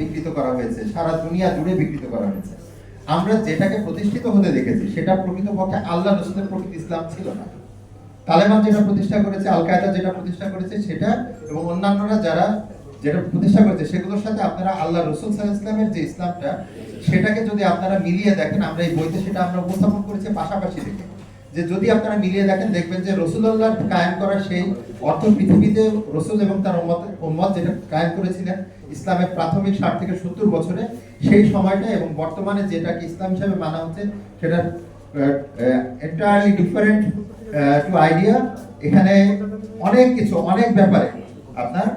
বিকৃত করা হয়েছে, সারা দুনিয়া জুড়ে বিকৃত করা হয়েছে। আমরা যেটাকে প্রতিষ্ঠিত হতে দেখেছি, সেটা প্রকৃতপক্ষে আল্লাহ রসুলের প্রকৃত ইসলাম ছিল না। তালেবান যেটা প্রতিষ্ঠা করেছে আল কায়দা যেটা প্রতিষ্ঠা করেছে, সেটা এবং অন্যান্যরা যারা যেটা প্রতিষ্ঠা করেছে, সেগুলোর সাথে আপনারা আল্লাহ রসুল সাল্লাহ ইসলামের যে ইসলামটা, সেটাকে যদি আপনারা মিলিয়ে দেখেন, আমরা এই বইতে সেটা আমরা উপস্থাপন করেছি পাশাপাশি দেখে যে যদি আপনারা মিলিয়ে দেখেন, দেখবেন যে রসুল্লাহ কায়েম করা সেই অর্থ পৃথিবীতে রসুল এবং তার উম্মত উম্মত যেটা কায়েম করেছিলেন ইসলামের প্রাথমিক ষাট থেকে সত্তর বছরে সেই সময়টা এবং বর্তমানে যেটাকে ইসলাম হিসাবে মানা হচ্ছে, সেটা এন্টায়ারলি ডিফারেন্ট টু আইডিয়া এখানে অনেক কিছু, অনেক ব্যাপারে আপনার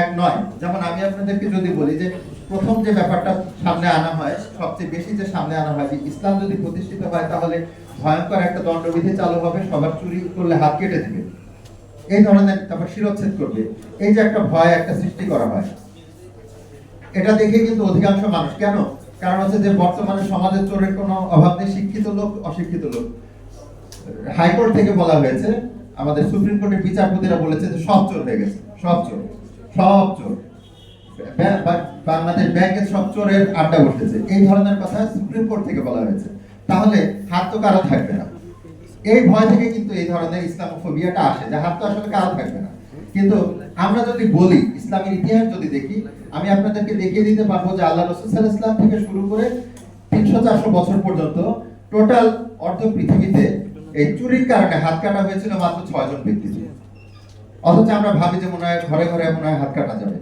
এক নয়। যেমন আমি আপনাদেরকে যদি বলি যে প্রথম যে ব্যাপারটা সামনে আনা হয়, সবচেয়ে বেশি যে সামনে আনা হয় যে ইসলাম যদি প্রতিষ্ঠিত হয়, তাহলে ভয়ঙ্কর একটা দণ্ডবিধি চালু হবে, সবার চুরি করলে হাত কেটে দিবে। এই ধরনের তারপর শিরোচ্ছেদ করবে। এই যে একটা ভয় একটা সৃষ্টি করা হয়। এটা দেখে কিন্তু অধিকাংশ মানুষ। কেন? কারণ হচ্ছে যে বর্তমানে সমাজে চোরের কোনো অভাব নেই, শিক্ষিত লোক, অশিক্ষিত লোক। হাইকোর্ট থেকে বলা হয়েছে, আমাদের সুপ্রিম কোর্টের বিচারপতিরা বলেছে যে সব চোর হয়ে গেছে, সব চোর সব চোর। বাংলাদেশ ব্যাংকের সব চোরের আড্ডা বসেছে এই ধরনের কথা সুপ্রিম কোর্ট থেকে বলা হয়েছে। তাহলে হাত তো কারও থাকবে না। এই ভয় থেকে কিন্তু এই ধরনের ইসলামোফোবিয়াটা আসে, যে হাত তো আসলে কারও থাকবে না। কিন্তু আমরা যদি বলি, ইসলামের ইতিহাস যদি দেখি, আমি আপনাদেরকে দেখিয়ে দিতে পারব যে আল্লাহ রসুল ইসলাম থেকে শুরু করে তিনশো চারশো বছর পর্যন্ত টোটাল অর্ধ পৃথিবীতে এই চুরির কারণে হাত কাটা হয়েছিল মাত্র ছয়জন ব্যক্তি অথচ আমরা ভাবি যে মনে হয় ঘরে ঘরে মনে হয় হাত কাটা যাবে।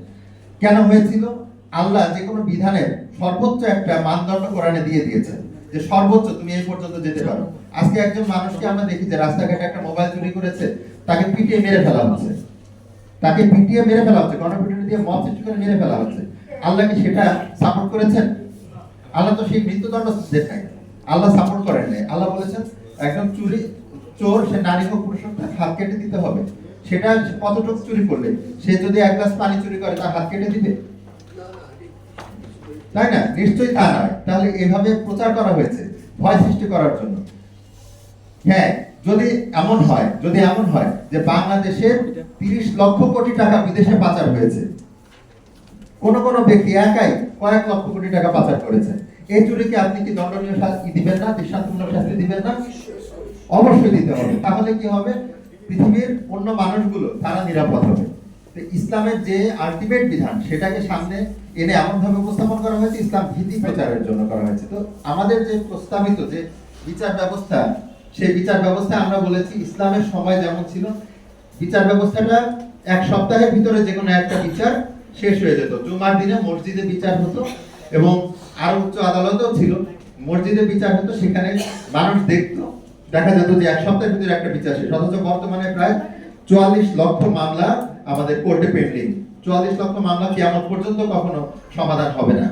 কেন হয়েছিল? আল্লাহ যে কোনো বিধানের সর্বোচ্চ একটা মানদণ্ড কোরআনে দিয়ে দিয়েছে যে সর্বোচ্চ তুমি এই পর্যন্ত যেতে পারো। আজকে একজন মানুষকে আমরা দেখি যে রাস্তাঘাটে একটা মোবাইল চুরি করেছে, তাকে পিটিয়ে মেরে ফেলা হচ্ছে। তাকে পিটিয়ে মেরে ফেলা হচ্ছে, গণপিটুনি দিয়ে মত সৃষ্টি করে মেরে ফেলা হচ্ছে। আল্লাহ কি সেটা সাপোর্ট করেছেন? আল্লাহ তো সেই মৃত্যুদণ্ড নাই আল্লাহ সাপোর্ট করেন নাই। আল্লাহ বলেছেন, একজন চুরি, চোর, সে নারী হোক, পুরুষ হোক হাত কেটে দিতে হবে। সেটা কতটুকু চুরি করলে সে যদি এক গ্লাস পানি চুরি করে, তার হাত কেটে দিবে? তাই না? নিশ্চয়ই তা নয়। তাহলে এভাবে প্রচার করা হয়েছে, ভয় সৃষ্টি করার জন্য। হ্যাঁ যদি এমন হয়, যদি এমন হয় যে বাংলাদেশের তিরিশ লক্ষ কোটি টাকা বিদেশে পাচার হয়েছে, কোন কোন ব্যক্তি একাই কয়েক লক্ষ কোটি টাকা পাচার করেছে। এই চুরিকে আপনি কি দণ্ডনীয় শাস্তি দিবেন না দৃষ্টান্তমূলক শাস্তি দিবেন না? অবশ্যই দিতে হবে। তাহলে কি হবে? পৃথিবীর অন্য মানুষগুলো, তারা নিরাপদ হবে। ইসলামের যে আলটিমেট বিধান, সেটাকে সামনে এনে এমন ভাবে উপস্থাপন করা হয়েছে, ইসলাম ভীতি প্রচারের জন্য করা হয়েছে। তো আমাদের যে প্রস্তাবিত যে বিচার ব্যবস্থা সেই বিচার ব্যবস্থা আমরা বলেছি, ইসলামের সময় যেমন ছিল, বিচার ব্যবস্থাটা এক সপ্তাহের ভিতরে যে কোনো একটা বিচার শেষ হয়ে যেত। জুমার দিনে মসজিদে বিচার হতো এবং আরও উচ্চ আদালতেও ছিল। মসজিদে বিচার হতো, সেখানে মানুষ দেখতো। দেখা যেত যে এক সপ্তাহের ভিতরে একটা বিচার শেষ। অথচ বর্তমানে প্রায় চুয়াল্লিশ লক্ষ মামলা আমাদের কোর্টে পেন্ডিং। চুয়াল্লিশ লক্ষ মামলা কিয়ামত পর্যন্ত কখনো সমাধান হবে না।